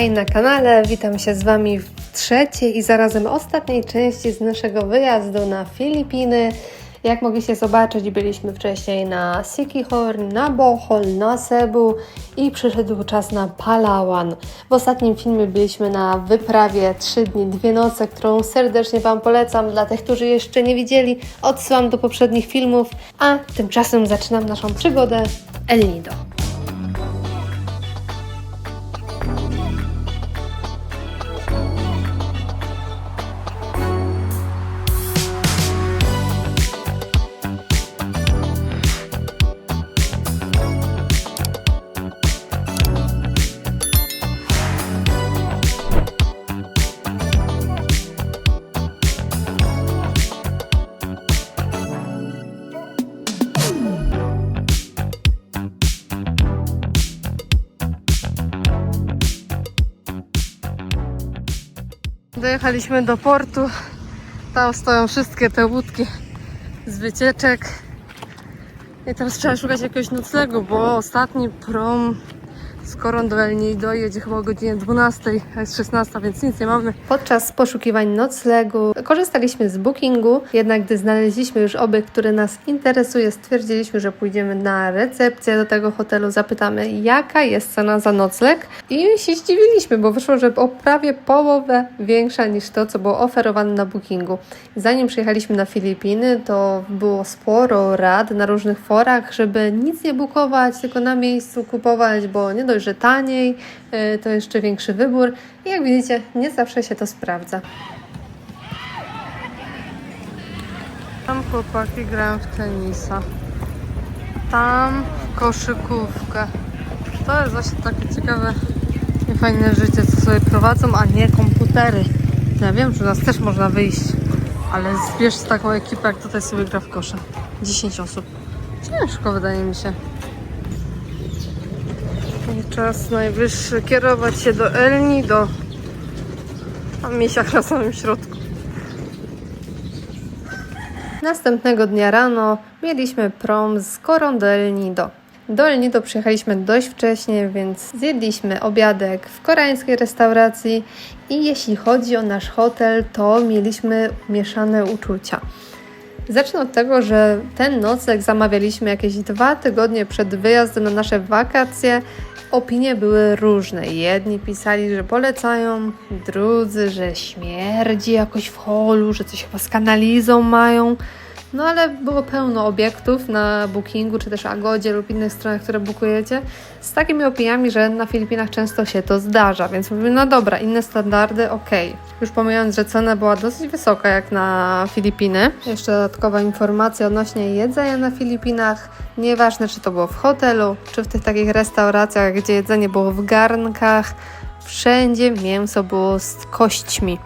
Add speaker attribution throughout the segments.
Speaker 1: hej na kanale, witam się z Wami w trzeciej i zarazem ostatniej części z naszego wyjazdu na Filipiny. Jak mogliście zobaczyć, byliśmy wcześniej na Siquijor, na Bohol, na Cebu i przyszedł czas na Palawan. W ostatnim filmie byliśmy na wyprawie 3 dni, 2 noce, którą serdecznie Wam polecam. Dla tych, którzy jeszcze nie widzieli, odsyłam do poprzednich filmów, a tymczasem zaczynam naszą przygodę El Nido. Dojechaliśmy do portu. Tam stoją wszystkie te łódki z wycieczek. I teraz trzeba szukać jakiegoś noclegu, bo ostatni prom z Koron do El Nido jedzie chyba o godzinie 12, a jest 16, więc nic nie mamy. Podczas poszukiwań noclegu korzystaliśmy z bookingu, jednak gdy znaleźliśmy już obiekt, który nas interesuje, stwierdziliśmy, że pójdziemy na recepcję do tego hotelu, zapytamy jaka jest cena za nocleg i się zdziwiliśmy, bo wyszło, że o prawie połowę większa niż to, co było oferowane na bookingu. Zanim przyjechaliśmy na Filipiny, to było sporo rad na różnych forach, żeby nic nie bukować, tylko na miejscu kupować, bo nie dość, że taniej, y, to jeszcze większy wybór. I jak widzicie, nie zawsze się to sprawdza. Tam chłopaki grają w tenisa. Tam w koszykówkę. To jest właśnie takie ciekawe i fajne życie, co sobie prowadzą, a nie komputery. Ja wiem, że nas też można wyjść, ale zbierz taką ekipę, jak tutaj sobie gra w kosze. 10 osób. Ciężko wydaje mi się. Czas najwyższy kierować się do El Nido. A na samym środku. Następnego dnia rano mieliśmy prom z Korą do El Nido. Do El Nido przyjechaliśmy dość wcześnie, więc zjedliśmy obiadek w koreańskiej restauracji i jeśli chodzi o nasz hotel, to mieliśmy mieszane uczucia. Zacznę od tego, że ten nocleg zamawialiśmy jakieś dwa tygodnie przed wyjazdem na nasze wakacje. Opinie były różne. Jedni pisali, że polecają, drudzy, że śmierdzi jakoś w holu, że coś chyba z kanalizą mają. No ale było pełno obiektów na Bookingu, czy też Agodzie lub innych stronach, które bukujecie, z takimi opiniami, że na Filipinach często się to zdarza, więc mówimy, no dobra, inne standardy, okej. Już pomijając, że cena była dosyć wysoka jak na Filipiny. Jeszcze dodatkowa informacja odnośnie jedzenia na Filipinach. Nieważne, czy to było w hotelu, czy w tych takich restauracjach, gdzie jedzenie było w garnkach, wszędzie mięso było z kośćmi.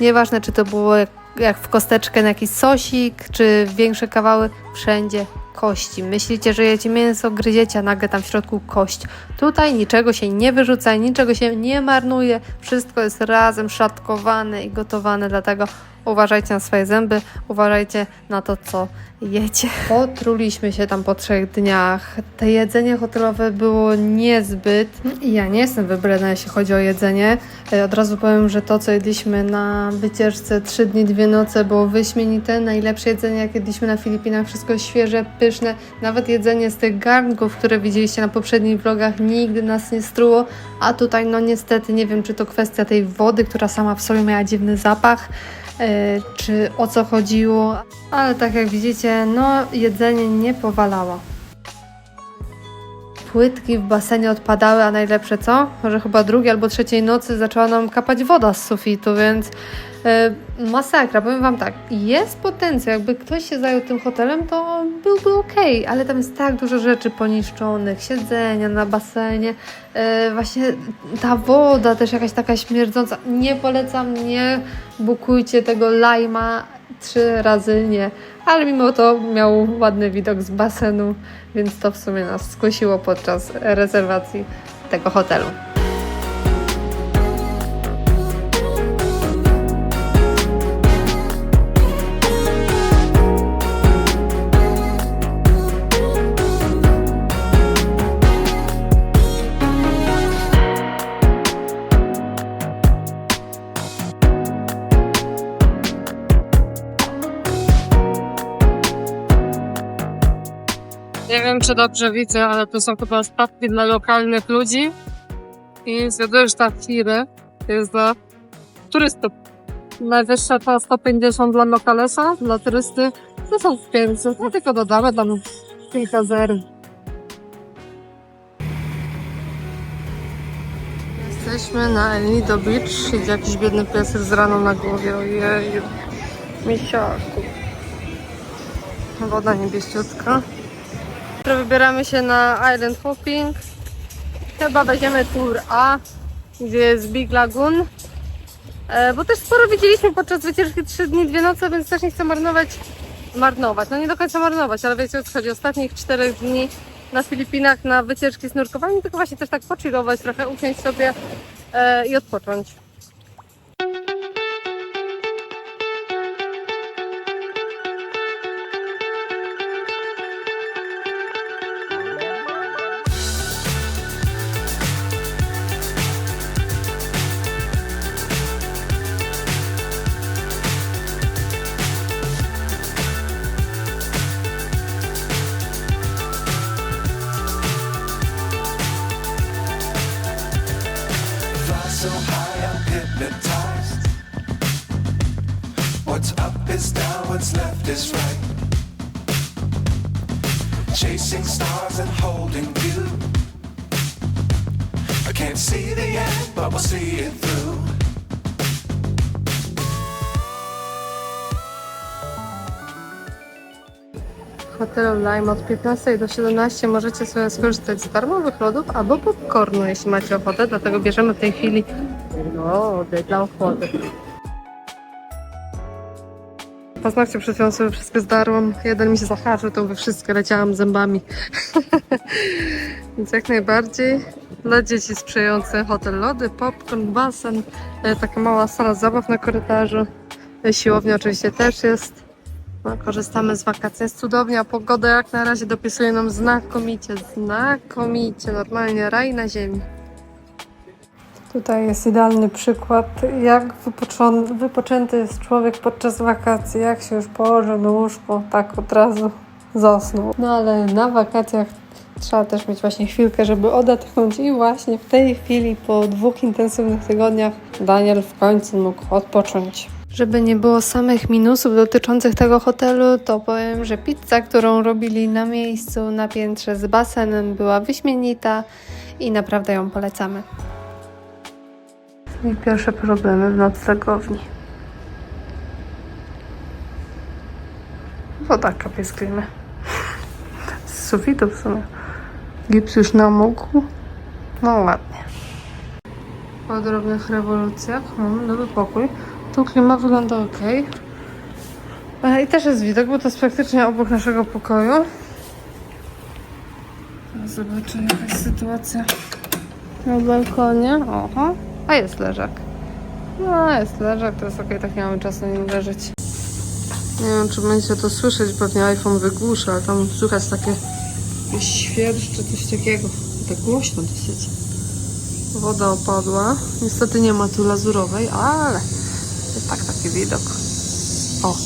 Speaker 1: Nieważne, czy to było jak w kosteczkę na jakiś sosik, czy większe kawały, wszędzie kości. Myślicie, że jecie mięso, gryziecie, a nagle tam w środku kość. Tutaj niczego się nie wyrzuca, niczego się nie marnuje, wszystko jest razem szatkowane i gotowane, dlatego uważajcie na swoje zęby, uważajcie na to, co jecie. Potruliśmy się tam po trzech dniach. Te jedzenie hotelowe było niezbyt. Ja nie jestem wybrana, jeśli chodzi o jedzenie. E, Od razu powiem, że to, co jedliśmy na wycieczce 3 dni, 2 noce było wyśmienite. Najlepsze jedzenie, jak jedliśmy na Filipinach, wszystko świeże, pyszne. Nawet jedzenie z tych garnków, które widzieliście na poprzednich vlogach, nigdy nas nie struło. A tutaj, no niestety, nie wiem, czy to kwestia tej wody, która sama w sobie miała dziwny zapach czy o co chodziło, ale tak jak widzicie, no jedzenie nie powalało. Płytki w basenie odpadały, a najlepsze co? Że chyba drugiej albo trzeciej nocy zaczęła nam kapać woda z sufitu, więc e, masakra. Powiem Wam tak, jest potencjał, jakby ktoś się zajął tym hotelem, to byłby ok, ale tam jest tak dużo rzeczy poniszczonych, siedzenia na basenie, e, właśnie ta woda też jakaś taka śmierdząca. Nie polecam, nie bukujcie tego lajma trzy razy nie, ale mimo to miał ładny widok z basenu, więc to w sumie nas skusiło podczas rezerwacji tego hotelu.
Speaker 2: Wiem, czy dobrze widzę, ale to są chyba stawki dla lokalnych ludzi. I zwiadujesz ta Hiry jest dla turystów. Najwyższa to 150 dla lokalesa, dla turysty 1500. No tylko dodamy tam kilka zer.
Speaker 1: Jesteśmy na El Nido Beach. Siedzi jakiś biedny piesek z raną na głowie. Ojej. Misiaku. Woda niebieściutka. Wybieramy się na Island Hopping. Chyba weźmiemy tour A, gdzie jest Big Lagoon. E, bo też sporo widzieliśmy podczas wycieczki 3 dni, 2 noce, więc też nie chcę marnować. Marnować, no nie do końca marnować, ale wiecie o co chodzi. Ostatnich 4 dni na Filipinach na wycieczki z nurkowaniem, tylko właśnie też tak pochillować, trochę usiąść sobie e, i odpocząć.
Speaker 3: Is right. Chasing stars and holding you. I can't see the end, but we'll see it through.
Speaker 1: Hotelu Lime od 15 do 17 możecie sobie skorzystać z darmowych lodów albo popcornu, jeśli macie ochotę, dlatego bierzemy w tej chwili lody dla ochody. Paznokcie przed chwilą sobie wszystkie zdarłam. Jeden mi się zahaczył, to we wszystkie leciałam zębami. Więc jak najbardziej dla dzieci sprzyjający hotel lody, popcorn, basen, e, taka mała sala zabaw na korytarzu. E, Siłownia oczywiście też jest. No, korzystamy z wakacji. Jest cudownie, a pogoda jak na razie dopisuje nam znakomicie, znakomicie, normalnie raj na ziemi. Tutaj jest idealny przykład, jak wypoczęty jest człowiek podczas wakacji. Jak się już położy na łóżko, tak od razu zasnął. No ale na wakacjach trzeba też mieć właśnie chwilkę, żeby odetchnąć i właśnie w tej chwili po dwóch intensywnych tygodniach Daniel w końcu mógł odpocząć. Żeby nie było samych minusów dotyczących tego hotelu, to powiem, że pizza, którą robili na miejscu na piętrze z basenem była wyśmienita i naprawdę ją polecamy. I pierwsze problemy w noclegowni. Woda kapie z klimy. Z sufitu w sumie. Gips już namógł. No ładnie. Po drobnych rewolucjach mamy nowy pokój. Tu klima wygląda ok. I też jest widok, bo to jest praktycznie obok naszego pokoju. Zobaczę jaka jest sytuacja na balkonie. Oho, a jest leżak. No, jest leżak, to jest ok, tak nie mamy czasu nim leżeć. Nie wiem, czy będziecie to słyszeć, pewnie iPhone wygłusza, ale tam słychać takie świerszcze, coś takiego. Tak głośno dosyć. Woda opadła. Niestety nie ma tu lazurowej, ale jest tak taki widok. O.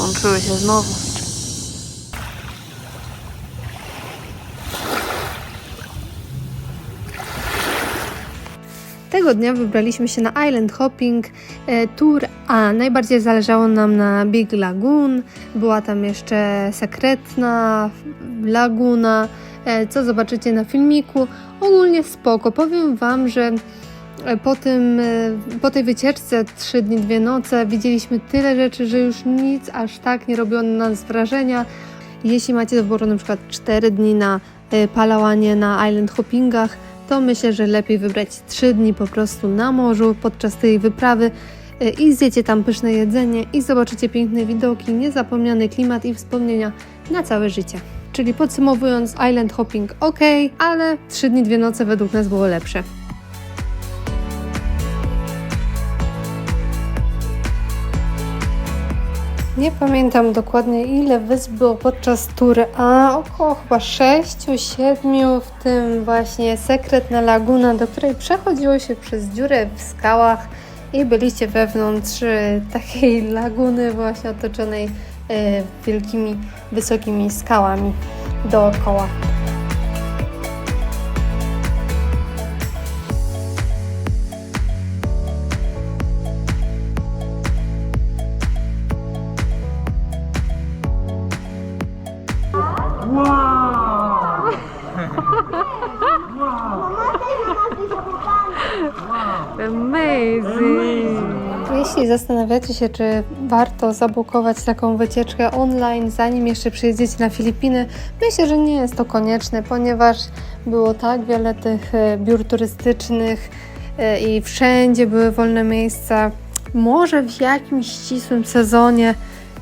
Speaker 1: Łączyły się znowu. Tego dnia wybraliśmy się na Island Hopping e, Tour A. Najbardziej zależało nam na Big Lagoon. Była tam jeszcze sekretna laguna, e, co zobaczycie na filmiku. Ogólnie spoko. Powiem Wam, że e, po, tym, e, po tej wycieczce 3 dni, 2 noce widzieliśmy tyle rzeczy, że już nic aż tak nie robiło na nas wrażenia. Jeśli macie do wyboru na przykład 4 dni na e, palałanie na island hoppingach, to myślę, że lepiej wybrać 3 dni po prostu na morzu podczas tej wyprawy e, i zjecie tam pyszne jedzenie i zobaczycie piękne widoki, niezapomniany klimat i wspomnienia na całe życie. Czyli podsumowując, island hopping ok, ale 3 dni, 2 noce według nas było lepsze. Nie pamiętam dokładnie ile wysp było podczas tury, a około chyba 6, 7, w tym właśnie sekretna laguna, do której przechodziło się przez dziurę w skałach i byliście wewnątrz e, takiej laguny właśnie otoczonej e, wielkimi, wysokimi skałami dookoła.
Speaker 2: Amazing!
Speaker 1: Jeśli zastanawiacie się, czy warto zabukować taką wycieczkę online, zanim jeszcze przyjedziecie na Filipiny, myślę, że nie jest to konieczne, ponieważ było tak wiele tych e, biur turystycznych e, i wszędzie były wolne miejsca. Może w jakimś ścisłym sezonie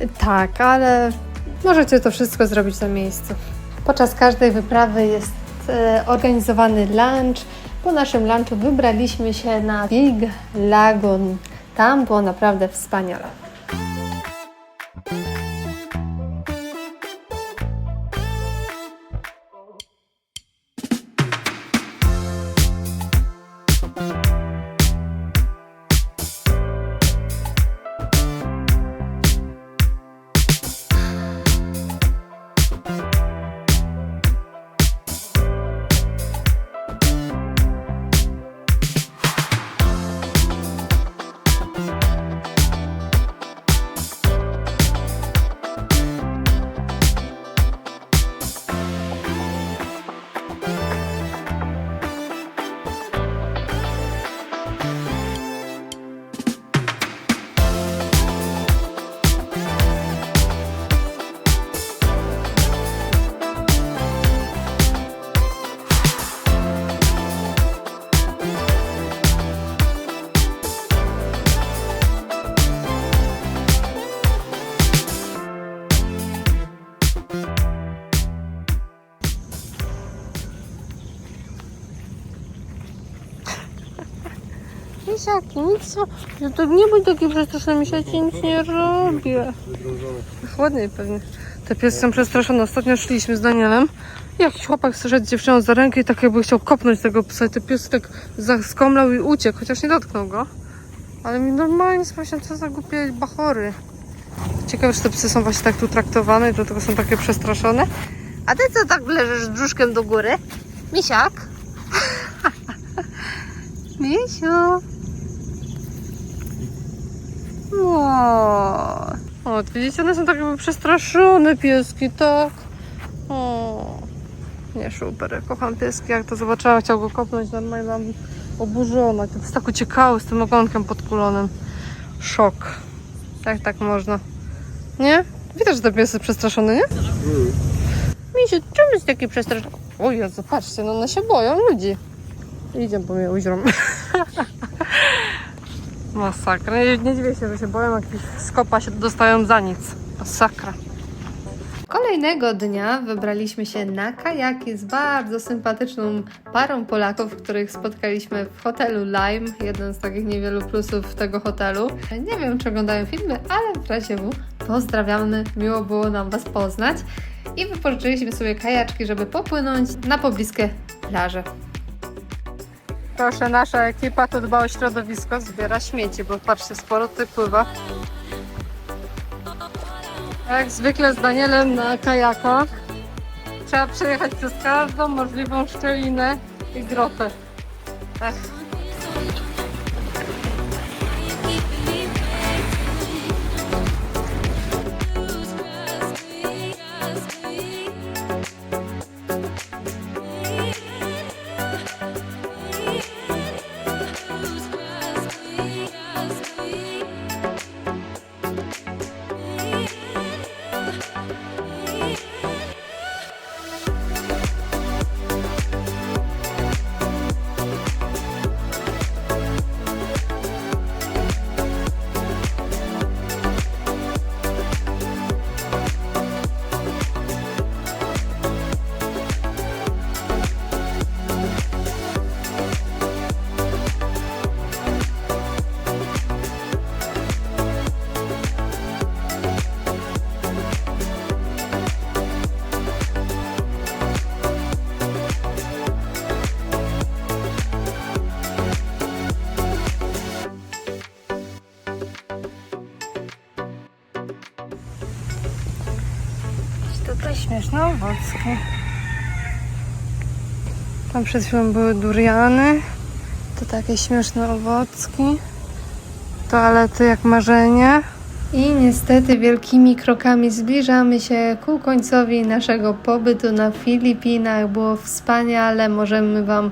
Speaker 1: e, tak, ale możecie to wszystko zrobić na miejscu. Podczas każdej wyprawy jest organizowany lunch. Po naszym lunchu wybraliśmy się na Big Lagoon. Tam było naprawdę wspaniale. Nic? No nie bądź taki przestraszony, misiaki, nic nie robię. Chłodniej pewnie. Te piesy są przestraszone. Ostatnio szliśmy z Danielem. Jakiś chłopak zszedł dziewczyną za rękę i tak jakby chciał kopnąć tego psa. I ten pies tak zaskomlał i uciekł, chociaż nie dotknął go. Ale mi normalnie sprawdziłem, co za głupie bachory. Ciekawe, czy te psy są właśnie tak tu traktowane i dlatego są takie przestraszone. A ty co tak leżysz brzuszkiem do góry? Misiak? Misiu. O, widzicie, one są tak jakby przestraszone pieski, tak? O, nie super, kocham pieski, jak to zobaczyłam, chciał go kopnąć, normalnie mam oburzona. To jest tak uciekały z tym ogonkiem podkulonym. Szok. Jak tak można? Nie? Widać, że te piesy przestraszone, nie? Misiu, czemu jest taki przestraszony? O Jezu, patrzcie, no one się boją ludzi. Idzie po mnie uźrom. Masakra. Nie, dziwię się, że się boją, jak skopa się dostają za nic. Masakra. Kolejnego dnia wybraliśmy się na kajaki z bardzo sympatyczną parą Polaków, których spotkaliśmy w hotelu Lime, jeden z takich niewielu plusów tego hotelu. Nie wiem, czy oglądają filmy, ale w razie W pozdrawiamy, miło było nam Was poznać. I wypożyczyliśmy sobie kajaczki, żeby popłynąć na pobliskie plaże. Proszę, nasza ekipa tu dba o środowisko, zbiera śmieci, bo patrzcie, sporo tutaj pływa. Jak zwykle z Danielem na kajakach trzeba przejechać przez każdą możliwą szczelinę i grotę. Tak. To śmieszne owocki. Tam przed chwilą były duriany. To takie śmieszne owocki. Toalety jak marzenie. I niestety wielkimi krokami zbliżamy się ku końcowi naszego pobytu na Filipinach. Było wspaniale, możemy Wam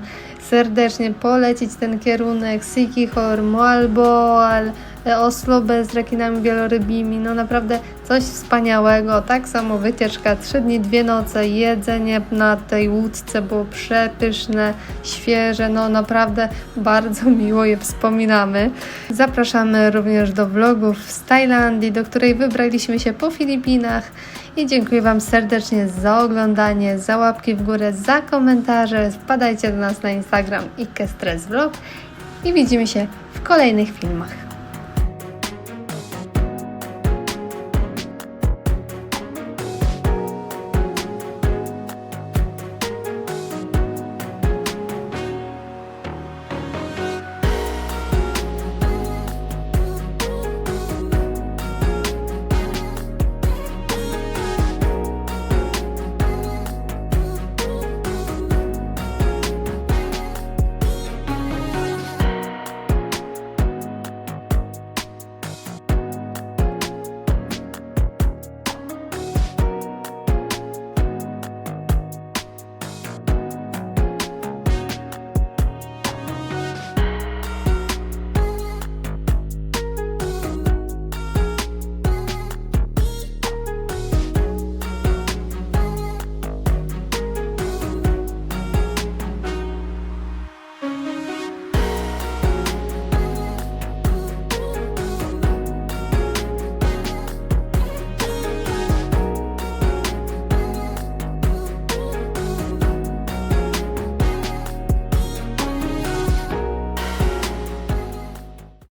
Speaker 1: serdecznie polecić ten kierunek Sikihor, Moalboal, Oslo bez rekinami wielorybimi. No naprawdę coś wspaniałego. Tak samo wycieczka 3 dni, 2 noce, jedzenie na tej łódce było przepyszne, świeże. No naprawdę bardzo miło je wspominamy. Zapraszamy również do vlogów z Tajlandii, do której wybraliśmy się po Filipinach. I dziękuję Wam serdecznie za oglądanie, za łapki w górę, za komentarze. Wpadajcie do nas na Instagram i Vlog i widzimy się w kolejnych filmach.